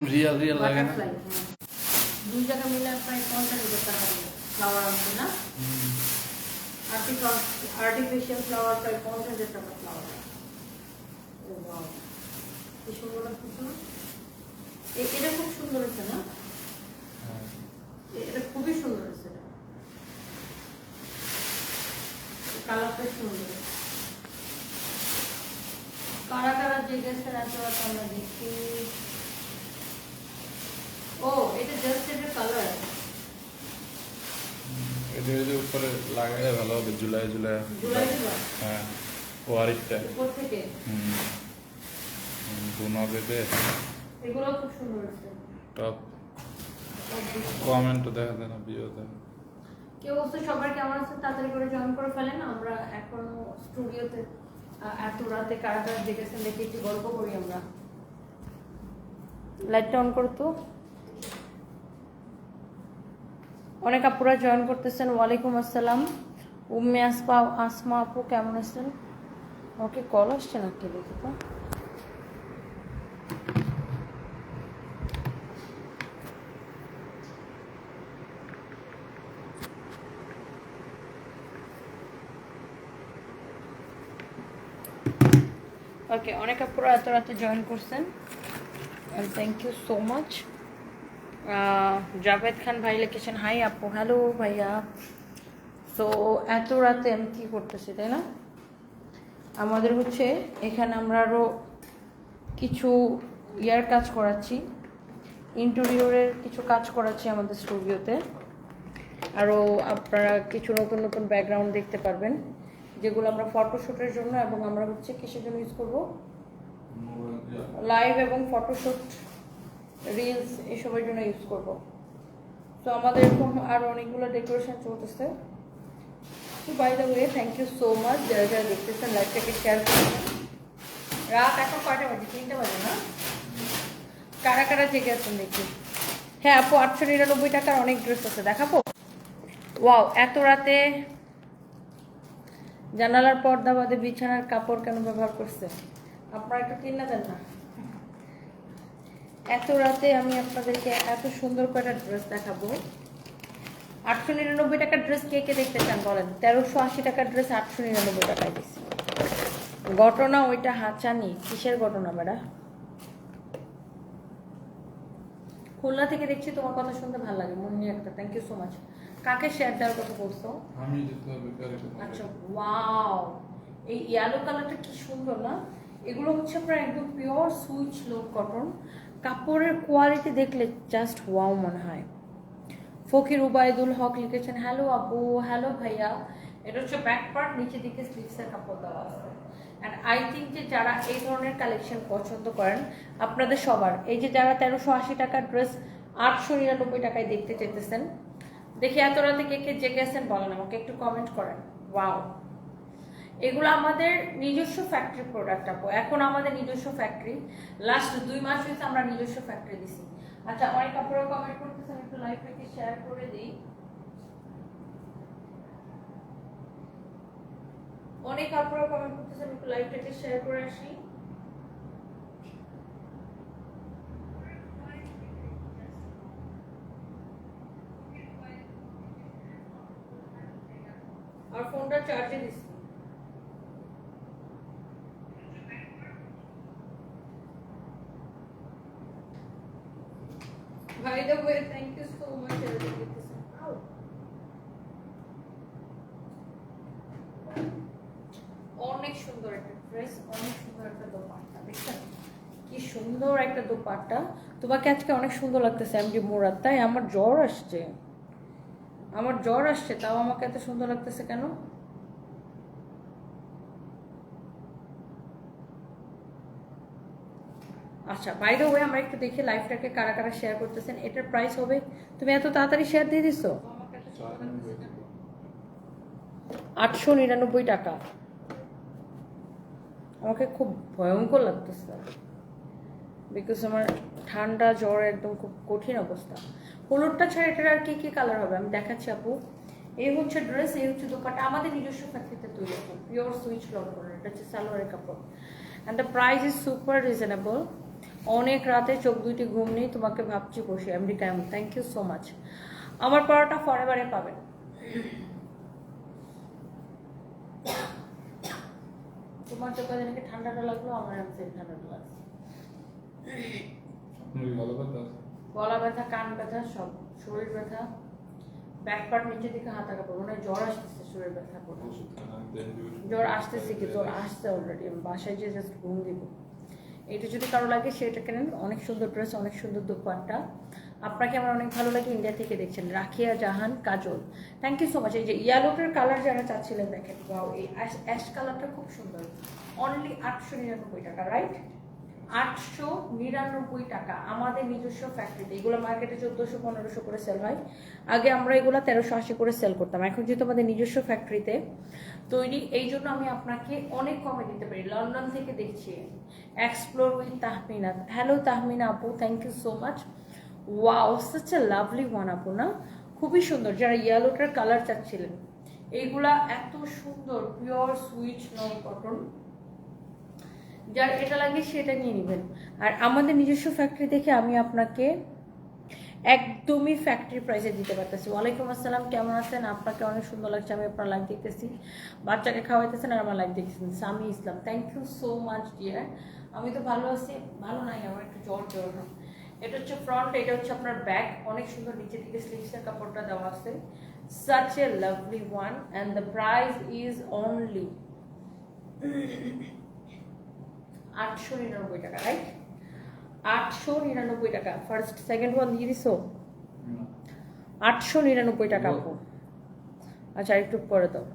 Real real লাগে না দুই জায়গা মিলে প্রায় পঞ্চাশ হাজার টাকা ফ্লাওয়ার আসবে না আর্টিফিশিয়াল ফ্লাওয়ার প্রায় পঞ্চাশ হাজার টাকা ফ্লাওয়ার কি সুন্দর এটা খুব সুন্দর হচ্ছে না এটা খুবই সুন্দর এটা কালারটা সুন্দর কারা কারা এত এত আমরা দেখি এটা যদি উপরে লাগাইলে ভালো হবে জুলাই জুলাই হ্যাঁ ওয়ারিকটা উপর থেকে হুম বুনা বেঁধে এগুলো খুব সুন্দর হচ্ছে টপ কমেন্ট দেখা দেয় না ভিডিও দেয় কেউ অবশ্য সবার কেমন আছে তাড়াতাড়ি করে জয়েন করে ফেলেন আমরা এখনও স্টুডিওতে এত রাতে কারা কারা দেখেছেন দেখে একটু গল্প করি আমরা লাইটটা অন করো তো অনেক আপুরা জয়েন করতেছেন, ওয়ালাইকুম আসসালাম। উম্মে আসপা, আসমা আপু, কেমন আছেন? ওকে কল আসছে না নাকি দেখি তো। ওকে অনেক আপুরা এত রাতে জয়েন করছেন। Thank you so much Javed Khan ভাই লিখেছেন হাই আপু হ্যালো ভাইয়া। তো এত রাতে আমি কী করতেছি তাই না? আমাদের হচ্ছে এখানে আমরা আরও কিছু ইয়ার কাজ করাচ্ছি। ইন্টেরিয়রের কিছু কাজ করাচ্ছি আমাদের স্টুডিওতে আরও আপনারা কিছু নতুন নতুন ব্যাকগ্রাউন্ড দেখতে পারবেন যেগুলো আমরা ফটোশ্যুটের জন্য এবং আমরা হচ্ছে কিসের জন্য ইউজ করব? লাইভ এবং ফটোশ্যুট রিলস এসবের জন্য ইউজ করব। তো আমাদের এরকম আরও অনেকগুলো ডেকোরেশন চলতেছে। তো by the way thank you so much যারা যারা দেখতেছেন লাইভটাকে শেয়ার করছেন রাত এখন কয়টা বাজে? তিনটা বাজে না? কারা কারা জেগে আছেন দেখি। হ্যাঁ আপু, আটশো নিরানব্বই টাকার অনেক ড্রেস আছে, দেখাবো? ওয়াও এত রাতে জানালার পর্দা বাদে বিছানার কাপড় কেন ব্যবহার করছে? আপনারা একটু কিনা দেন না? এত রাতে আমি আপনাদেরকে এত সুন্দর করে ড্রেস দেখাবো। আটশো নিরানব্বই টাকার ড্রেস কে কে দেখতে চান বলেন? তেরোশো আশি টাকার ড্রেস আটশো নিরানব্বই টাকায় দিচ্ছি ঘটনা ওইটা হাঁচানি কিসের ঘটনা বেড়া খুলনা থেকে দেখছি তোমার কথা শুনতে ভালো লাগে মনে একটা থ্যাংক ইউ সো মাচ কাকে শেয়ার দেওয়ার কথা বলছো? আমি আচ্ছা ওয়াও এই ইয়েলো কালারটা কি সুন্দর না? এগুলো হচ্ছে আপনার একদম পিওর সুইচ লোক কটন কাপড়ের কোয়ালিটি দেখলে জাস্ট ওয়াও মনে হয়। ফকির উবায়দুল হক লিখেছেন হ্যালো আপু হ্যালো ভাইয়া। এটা হচ্ছে ব্যাক পার্ট নিচে দিকে স্লিভসের কাপড় দেওয়া আছে। অ্যান্ড আই থিঙ্ক যে যারা এই ধরনের কালেকশন পছন্দ করেন, আপনাদের সবার, এই যে যারা তেরোশো আশি টাকার ড্রেস আটশো নিরানব্বই টাকায় দেখতে চেতেছেন দেখি এত রাতে কে কে জেগেছেন বলেন আমাকে, একটু কমেন্ট করেন। ওয়াও এগুলো আমাদের নিজস্ব ফ্যাক্টরি প্রোডাক্ট আপু। এখন আমাদের নিজস্ব ফ্যাক্টরি লাস্ট দুই মাস হয়েছে আমরা নিজস্ব ফ্যাক্টরি দিছি। আচ্ছা অনেক কাপড়ের কমেন্ট করতেছেন, একটু লাইভটাকে শেয়ার করে দিই। অনেক কাপড়ের কমেন্ট করতেছেন, একটু লাইভটাকে শেয়ার করে আসি। আর ফোনটা চার্জে দিছি। By the way, thank you so much. অনেক সুন্দর একটা ড্রেস অনেক সুন্দর একটা দোপাট্টা দেখছেন? কি সুন্দর একটা দোপাট্টা। তোমাকে আজকে অনেক সুন্দর লাগতেছে এমডি মোরাদ তাই? আমার জ্বর আসছে। আমার জ্বর আসছে তাও আমাকে এত সুন্দর লাগতেছে কেন? আচ্ছা বাই দ্য ওয়ে আমরা একটু দেখি লাইফটাকে কারা কারা শেয়ার করতেছেন। এটার প্রাইস হবে? তুমি এত তাড়াতাড়ি শেয়ার দিয়ে দিছো? আটশো নিরানব্বই টাকা। আমাকে খুব ভয়ঙ্কর লাগতেছে। বিকজ আমার ঠান্ডা, জ্বর একদম খুব কঠিন অবস্থা। হলুদটা ছাড়া এটার আর কি কি কালার হবে? আমি দেখাচ্ছি, আপু। এই হচ্ছে ড্রেস এই হচ্ছে দোকানটা আমাদের নিজস্ব ফ্যাক্টরিতে তৈরি পিওর সুইচ লক করে এটা হচ্ছে সালোয়ারের কাপড়। And the price is super reasonable অনেক রাতে চোখ দুইটি ঘুম নেই তোমাকে ভাবছি বসে আমেরিকা এমন থ্যাংক ইউ সো মাচ আমার পড়াটা ফরেভারে পাবেন তোমার চোখে যেন ঠান্ডাটা লাগল আমার আমি ঠান্ডাটা লাগছে। গলা ব্যথা? কান ব্যথা সব শরীর ব্যথা। ব্যাক পার্ট নিচের দিকে হাতা কাপড় মনে হয় জ্বর আসতেছে শরীর ব্যথা antibiotic জ্বর আসতেছে কি? জ্বর আসছে অলরেডি আমি বাসায় যে জাস্ট ঘুম দিব। এটা যদি কারও লাগে, সেটা কেনেন। অনেক সুন্দর ড্রেস অনেক সুন্দর দোপাট্টা। আপনাকে আমার অনেক ভালো লাগে ইন্ডিয়া থেকে দেখছেন। Rakhiya Jahan Kajol. Thank you so much এই যে ইয়ালোটার কালার যারা চাচ্ছিলেন দেখেন বা এই অ্যাশ কালারটা খুব সুন্দর। অনলি আটশো নিরানব্বই টাকা রাইট আটশো নিরানব্বই টাকা। আমাদের নিজস্ব ফ্যাক্টরিতে এগুলো মার্কেটে চোদ্দোশো, পনেরোশো করে সেল হয়। আগে আমরা এগুলো তেরোশো আশি করে সেল করতাম। এখন যেহেতু আমাদের নিজস্ব ফ্যাক্টরিতে তৈরি, এই জন্য আমি আপনাকে অনেক কমে দিতে পারি। লন্ডন থেকে দেখছি। Explore with Tahmina. Hello Tahmina আপু thank you so much wow such a lovely one আপু, না? খুবই সুন্দর। যারা ইয়েলোটার কালার চাচ্ছিলেন এইগুলা এত সুন্দর পিওর সুইচ নন কটন যার এটা লাগে সেটা নিয়ে নেবেন। আর আমাদের নিজস্ব ফ্যাক্টরি দেখে আমি আপনাকে একদমই ফ্যাক্টরি প্রাইসে দিতে পারতেছি। ওয়ালাইকুম আসসালাম, কেমন আছেন? আপনাকে অনেক সুন্দর লাগছে, আমি আপনার লাইভ দেখতেছি। বাচ্চাকে খাওয়াইতেছেন আর আমার লাইভ দেখতেছেন। Sami Islam thank you so much dear আমি তো ভালো আছি, ভালো নাই, আমার একটু জ্বর জ্বর এটা হচ্ছে ফ্রন্ট এটা হচ্ছে আপনার ব্যাক অনেক সুন্দর নিচে দিকে স্লিভসের কাপড়টা দেওয়া আছে। Such a lovely one and the price is only আটশো নিরানব্বই টাকা রাইট আটশো নিরানব্বই টাকা। ফার্স্ট সেকেন্ড ওয়ান দিয়ে দিছো? আটশো নিরানব্বই টাকা আপু। আচ্ছা একটু পরে দাও।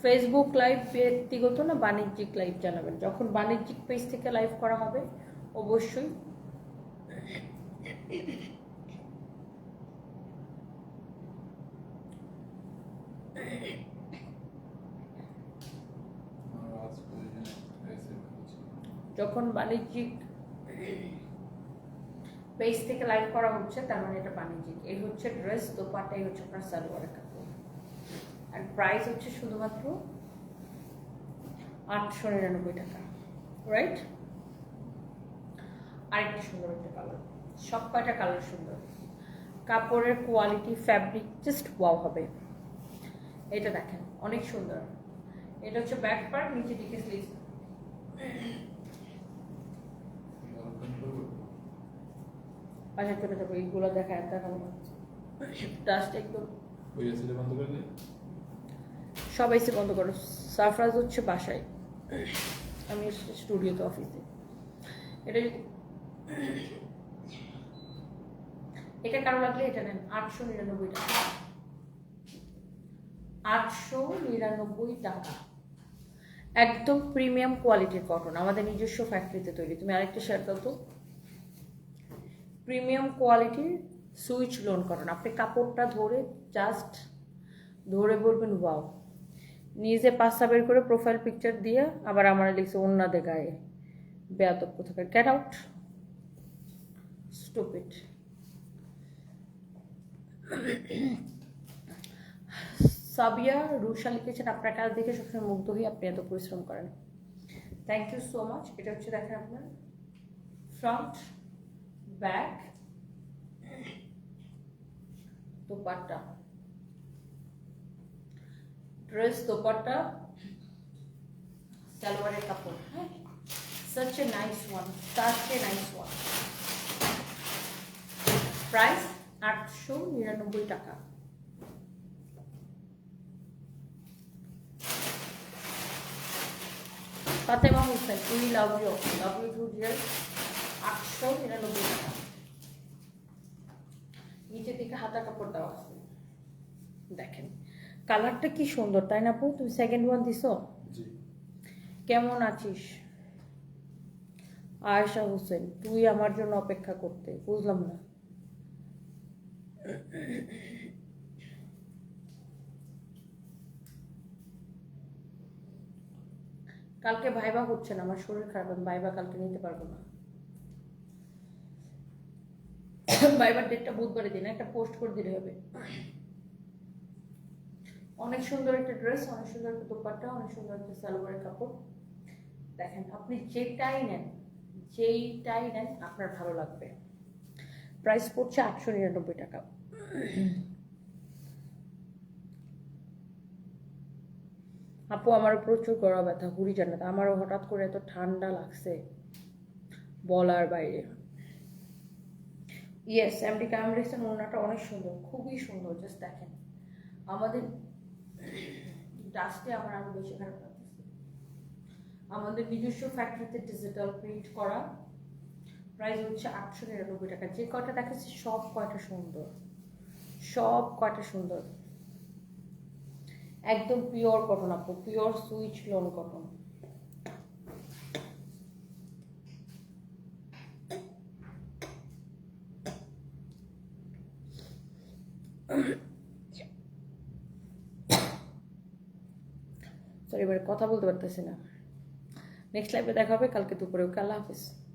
ফেসবুক লাইভ ব্যক্তিগত না বাণিজ্যিক লাইভ জানাবেন? যখন বাণিজ্যিক পেজ থেকে লাইভ করা হবে অবশ্যই আমার আজ পর্যন্ত এসে বলছি। যখন বাণিজ্যিক পেজ থেকে লাইভ করা হচ্ছে, তার মানে এটা বাণিজ্যিক। এই হচ্ছে ড্রেস দোপাটা এই হচ্ছে আপনার সালোয়ারের কাপড়। আর প্রাইস হচ্ছে শুধুমাত্র আটশো নিরানব্বই টাকা রাইট আরেকটা সুন্দর একটা কালার সব কয়টা কালার সুন্দর? কাপড়ের কোয়ালিটি ফ্যাব্রিক জাস্ট ওয়াও হবে। এটা দেখেন, অনেক সুন্দর। এটা হচ্ছে ব্যাক পার্ট নিচে দিকে স্লিভ গরম করব? আচ্ছা চলে যাব এইগুলো দেখা দেখাবো ডাস্ট একদম। ওই এসিটা বন্ধ করে সারফরাজ হচ্ছে বাসায়। আমি স্টুডিওতে অফিসে। এটা যদি এটা কারও লাগলে এটা নেন। আটশো নিরানব্বই টাকা। আটশো নিরানব্বই টাকা। একদম প্রিমিয়াম কোয়ালিটির কটন আমাদের নিজস্ব ফ্যাক্টরিতে তৈরি। তুমি আরেকটা শেয়ার দাও তো। প্রিমিয়াম কোয়ালিটির সুইচ লোন কটন আপনি কাপড়টা ধরে জাস্ট ধরে বলবেন, ওয়াও। নিজে পাঁচটা বের করে প্রোফাইল পিকচার দিয়ে আবার আমার লিখছে অন্যদের গায়ে বেয়াদব কোথাকার। Get out stupid Sabiya Rusha লিখেছেন, আপনার কাজ দেখে সবসময় মুগ্ধ হয়ে আপনি এত পরিশ্রম করেন। থ্যাংক ইউ সো মাচ এটা হচ্ছে দেখেন আপনার front back dupatta dress dupatta সালোয়ারের কাপড় হ্যাঁ such a nice one, such a nice one price আটশো নিরানব্বই টাকা Fatema Hossain we love you love you too dear আটশো নিরানব্বই টাকা। নিচের দিকে হাতা কাপড় দেওয়া আছে। দেখেন কালারটা কি সুন্দর তাই না আপু? তুমি সেকেন্ড ওয়ান দিছো? কেমন আছিস? আয়েশা হোসেন তুই আমার জন্য অপেক্ষা করতে বুঝলাম না। কালকে ভাইবা হচ্ছে না আমার শরীর খারাপ আমি ভাইবা কালকে নিতে পারব না। ভাইবার ডেটটা দিন, একটা পোস্ট করে দিলে হবে। অনেক সুন্দর একটা ড্রেস অনেক সুন্দর একটা দোপাট্টা, অনেক সুন্দর একটা সালোয়ারের কাপড়। দেখেন, আপনি যেটাই নেন, যেইটাই নেন, আপনার ভালো লাগবে। প্রাইস পড়ছে আটশো নিরানব্বই টাকা। আপু আমার প্রচুর গড়া ব্যথা, হুড়ি জান্নাত। আমারও হঠাৎ করে এত ঠান্ডা লাগছে বলার বাইরে। ইয়েস এমডি ক্যামরেসের ওনাটা অনেক সুন্দর, খুবই সুন্দর জাস্ট দেখেন। আমাদের ডাস্টে আমার আরও বেশি খারাপ লাগতেছে। আমাদের নিজস্ব ফ্যাক্টরিতে ডিজিটাল প্রিন্ট করা প্রাইস হচ্ছে আটশো নিরানব্বই টাকা। যে কয়টা দেখাচ্ছে, সব কয়টা সুন্দর। সব কয়টা সুন্দর। একদম পিওর কটন আপু পিওর সুইচ লোন কটন কথা বলতে পারতেছি না। নেক্সট লাইফে দেখা হবে কালকে দুপুরে। ওকে আল্লাহ হাফিজ।